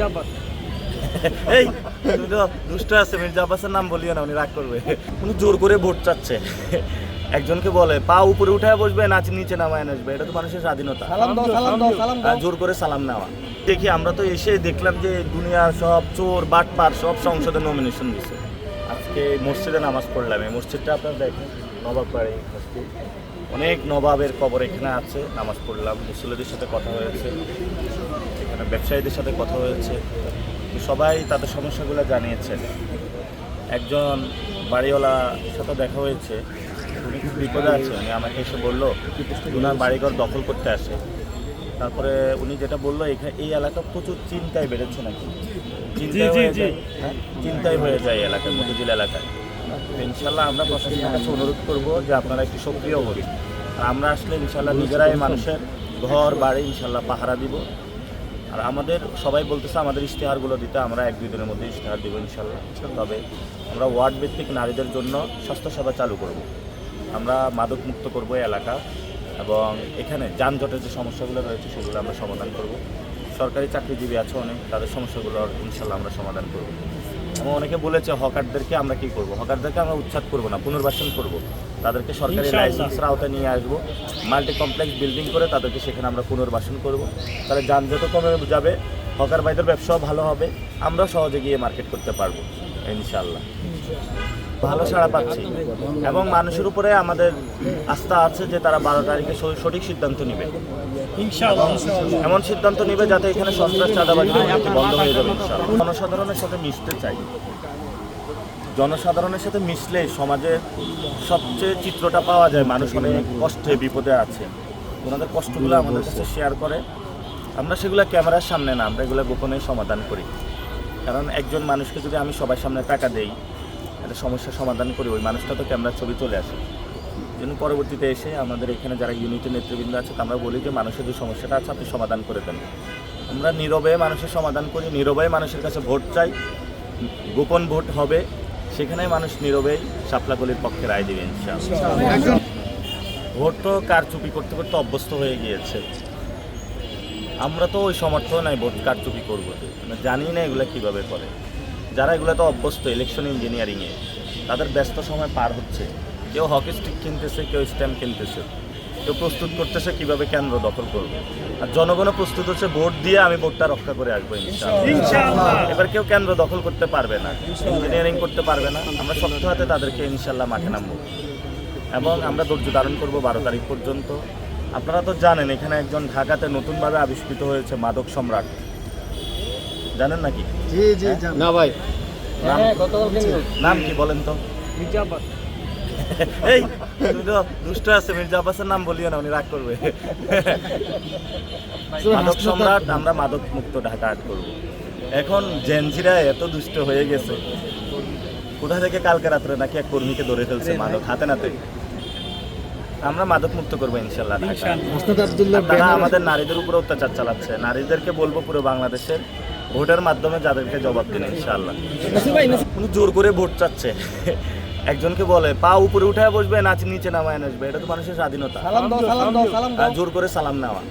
এই তো দুষ্ট আছে মির্জা আব্বাসের নাম বলিও না উনি রাগ করবে। উনি জোর করে ভোট চাচ্ছে। একজনকে বলে পা উপরে উঠে বসবে নাচ নিচে নামায় আসবে এটা তো মানুষের স্বাধীনতা। সালাম দাও সালাম দাও সালাম আর জোর করে সালাম নেওয়া। দেখি আমরা তো এসে দেখলাম যে দুনিয়ার সব চোর বাটপার সব সংসদে নমিনেশন দিছে। আজকে মসজিদে নামাজ পড়লাম। এই মসজিদটা আপনার দেখেন নবাব মসজিদ। অনেক নবাবের কবর এখানে আছে নামাজ পড়লাম। মুসলিদের সাথে কথা হয়েছে। ব্যবসায়ীদের সাথে কথা হয়েছে সবাই তাদের সমস্যাগুলো জানিয়েছেন একজন বাড়িওয়ালার সাথে দেখা হয়েছে উনি খুব বিপদে আছে উনি আমাকে এসে বলল ওনার বাড়িঘর দখল করতে আসে। তারপরে উনি যেটা বলল এখানে এই এলাকা প্রচুর চিন্তায় বেড়েছে নাকি? চিন্তায় জি, হয়ে যায় হ্যাঁ? চিন্তায় হয়ে যায় এই এলাকায় মতিঝিল এলাকায়। তো ইনশাল্লাহ আমরা প্রশাসনের কাছে অনুরোধ করব যে আপনারা একটু সক্রিয় হন। আমরা আসলে ইনশাল্লাহ নিজেরাই মানুষের ঘর বাড়ি ইনশাল্লাহ পাহারা দিব। আর আমাদের সবাই বলতেছে আমাদের ইশতেহারগুলো দিতে আমরা এক দুই দিনের মধ্যে ইশতেহার দিব ইনশাল্লাহ। তবে আমরা ওয়ার্ড ভিত্তিক নারীদের জন্য স্বাস্থ্যসেবা চালু করব। আমরা মাদক মুক্ত করব এলাকা এবং এখানে যানজটের যে সমস্যাগুলো রয়েছে সেগুলো আমরা সমাধান করব। সরকারি চাকরিজীবী আছে অনেক তাদের সমস্যাগুলোর ইনশাল্লাহ আমরা সমাধান করব। এবং অনেকে বলেছে হকারদেরকে আমরা কি করব? হকারদেরকে আমরা উচ্ছেদ করব না পুনর্বাসন করব। তাদেরকে সরকারি লাইসেন্সের আওতায় নিয়ে আসব। মাল্টি কমপ্লেক্স বিল্ডিং করে তাদেরকে সেখানে আমরা পুনর্বাসন করব। তাহলে যানজটও কমে যাবে হকার ভাইদের ব্যবসাও ভালো হবে আমরা সহজে গিয়ে মার্কেট করতে পারব ইনশাল্লাহ ভালো সাড়া পাচ্ছি। এবং মানুষের উপরে আমাদের আস্থা আছে যে তারা বারো তারিখে সঠিক সিদ্ধান্ত নেবে। এমন সিদ্ধান্ত নেবে যাতে এখানে সন্ত্রাস চাঁদাবাজি বন্ধ হয়ে যাবে জনসাধারণের সাথে মিশতে চাই। জনসাধারণের সাথে মিশলে সমাজে সবচেয়ে চিত্রটা পাওয়া যায়, মানুষ অনেক কষ্টে, বিপদে আছে। ওনাদের কষ্টগুলো আমাদের কাছে শেয়ার করে। আমরা সেগুলো ক্যামেরার সামনে না, আমরা এগুলো গোপনে সমাধান করি। কারণ একজন মানুষকে যদি আমি সবার সামনে টাকা দেই, একটা সমস্যার সমাধান করি, ওই মানুষটা তো ক্যামেরার ছবি চলে আসে। জন্য পরবর্তীতে এসে আমাদের এখানে যারা ইউনিটের নেতৃবৃন্দ আছে আমরা বলি যে, মানুষের যে সমস্যাটা আছে, আপনি সমাধান করে দেন। আমরা নীরবে মানুষের সমাধান করি, নীরবে মানুষের কাছে ভোট চাই। গোপন ভোট হবে সেখানে মানুষ নীরবেই শাপলাকলির পক্ষে রায় দেবে ভোট তো কারচুপি করতে করতে অভ্যস্ত হয়ে গিয়েছে। আমরা তো ওই সমর্থ নাই ভোট কারচুপি করব জানি না এগুলো কীভাবে করে। যারা এগুলো তো অভ্যস্ত ইলেকশন ইঞ্জিনিয়ারিংয়ে তাদের ব্যস্ত সময় পার হচ্ছে। কেউ হকি স্টিক কিনতেছে কেউ স্ট্যাম্প কিনতেছে। কেউ প্রস্তুত করতেছে কীভাবে কেন্দ্র দখল করবে? আর জনগণও প্রস্তুত হচ্ছে ভোট দিয়ে আমি ভোটটা রক্ষা করে আসব ইনশাআল্লাহ। ইনশাআল্লাহ। এবার কেউ কেন্দ্র দখল করতে পারবে না ইঞ্জিনিয়ারিং করতে পারবে না আমরা শক্ত হাতে তাদেরকে ইনশাল্লাহ মাঠে নামবো। এবং আমরা ধৈর্য ধারণ করব বারো তারিখ পর্যন্ত। আপনারা তো জানেন এখানে একজন ঢাকাতে নতুনভাবে আবিষ্কৃত হয়েছে মাদক সম্রাট। জানেন নাকি? জি জি না ভাই। নাম হ্যাঁ নাম কি বলেন তো? মির্জা আব্বাস এই তুমি তো দুষ্ট আছে মির্জা আব্বাসের নাম বলিও না উনি রাগ করবে। মাদক সম্রাট আমরা মাদক মুক্ত ঢাকা আট করব। এখন জেনজিরা এত দুষ্ট হয়ে গেছে। কোথা থেকে কালকে রাত্রে নাকি এক কর্মীকে ধরে ফেলছে মাদক হাতে নাতে? আমরা মাদক মুক্ত করব ইনশাল্লাহ তারা আমাদের নারীদের উপরে অত্যাচার চালাচ্ছে। নারীদেরকে বলব পুরো বাংলাদেশের ভোটের মাধ্যমে যাদেরকে জবাব দিন ইনশাল্লাহ। জোর করে ভোট চাচ্ছে। একজনকে বলে পা উপরে উঠে বসবে নাচ নিচে নামায় আসবে এটা তো মানুষের স্বাধীনতা। জোর করে সালাম নেওয়া।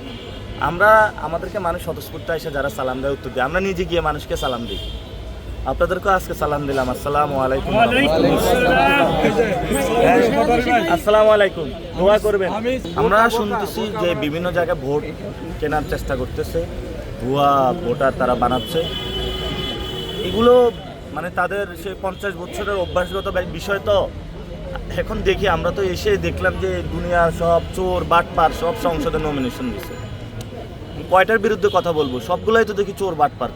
আমরা আমাদেরকে মানুষ স্বতঃস্ফূর্ত এসে যারা সালাম দেয় উত্তর দিই। আমরা নিজে গিয়ে মানুষকে সালাম দিই। আপনাদেরকেও আজকে সালাম দিলাম। আসসালামু আলাইকুম। আসসালামু আলাইকুম। দোয়া করবেন। আমরা শুনতেছি যে বিভিন্ন জায়গায় ভোট কেনার চেষ্টা করতেছে। ভুয়া ভোটার তারা বানাচ্ছে। এগুলো মানে তাদের সে পঞ্চাশ বছরের অভ্যাসগত বিষয় তো। এখন দেখি আমরা তো এসে দেখলাম যে দুনিয়ার সব চোর বাটপার সব সংসদে নমিনেশন দিছে। কয়টার বিরুদ্ধে কথা বলব? সবগুলোই তো দেখি চোর বাটপার।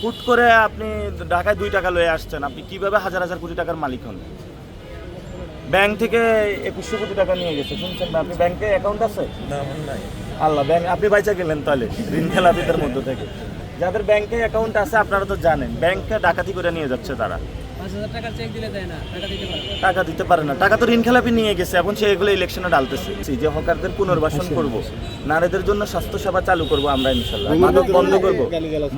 হুট করে আপনি ঢাকায় দুই টাকা লয়ে আসছেন আপনি কীভাবে হাজার হাজার কোটি টাকার মালিক হন? ব্যাংক থেকে একুশশো কোটি টাকা নিয়ে গেছে শুনছেন না? আপনি ব্যাংকে অ্যাকাউন্ট আছে? আল্লাহ ব্যাংক আপনি বাইচা গেলেন তাহলে ঋণ খেলাপিদের মধ্যে থেকে। যাদের ব্যাংকে অ্যাকাউন্ট আছে আপনারা তো জানেন ব্যাংকে ডাকাতি করে নিয়ে যাচ্ছে তারা। টাকা দিতে পারে না। টাকা দিতে পারে না। টাকা তো ঋণ খেলাপি নিয়ে গেছে এখন সে এগুলো ইলেকশনে ডালতেছে যে হকারদের পুনর্বাসন করব নারীদের জন্য স্বাস্থ্য সেবা চালু করব আমরা ইনশাল্লাহ মাদক বন্ধ করব।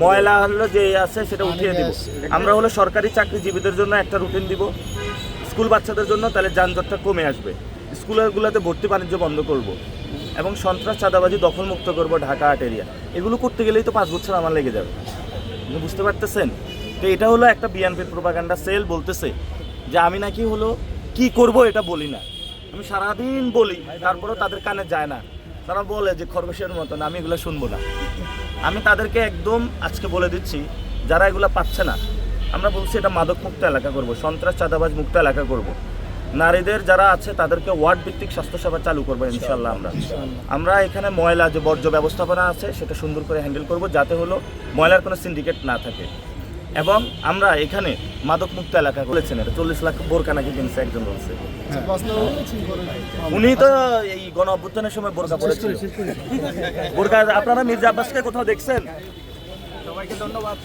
ময়লা হলো যে আছে সেটা উঠিয়ে দিব। আমরা হলো সরকারি চাকরিজীবীদের জন্য একটা রুটিন দিব। স্কুল বাচ্চাদের জন্য তাহলে যানজটটা কমে আসবে। স্কুলগুলোতে ভর্তি বাণিজ্য বন্ধ করব। এবং সন্ত্রাস, চাঁদাবাজি, দখলমুক্ত করব ঢাকা আট এরিয়া। এগুলো করতে গেলেই তো পাঁচ বছর আমার লেগে যাবে। আপনি বুঝতে পারতেছেন? তো এটা হলো একটা বিএনপির প্রোপাগান্ডা সেল বলতেছে যে আমি নাকি হলো কি করব এটা বলি না। আমি সারাদিন বলি, তারপরেও তাদের কানে যায় না। তারা বলে যে খরগোশের মতন, আমি এগুলো শুনব না। আমি তাদেরকে একদম আজকে বলে দিচ্ছি, যারা এগুলো পাচ্ছে না, আমরা বলছি এটা মাদক মুক্ত এলাকা করব, সন্ত্রাস, চাঁদাবাজ মুক্ত এলাকা করব। নারীদের যারা আছে, তাদেরকে ওয়ার্ড ভিত্তিক স্বাস্থ্যসেবা চালু করব ইনশাল্লাহ আমরা। আমরা এখানে ময়লা যে বর্জ্য ব্যবস্থাপনা আছে, সেটা সুন্দর করে হ্যান্ডেল করব যাতে হলো ময়লার কোনো সিন্ডিকেট না থাকে। এবং আমরা এখানে মাদক মুক্ত এলাকা করেছেন এটা চল্লিশ লাখ বোরকা নাকি কিনছে একজন বলছে। উনি তো এই গণ অভ্যুত্থানের সময় বোরকা পরেছিল। বোরকা আপনারা মির্জা আব্বাসকে কোথাও দেখছেন? সবাইকে ধন্যবাদ।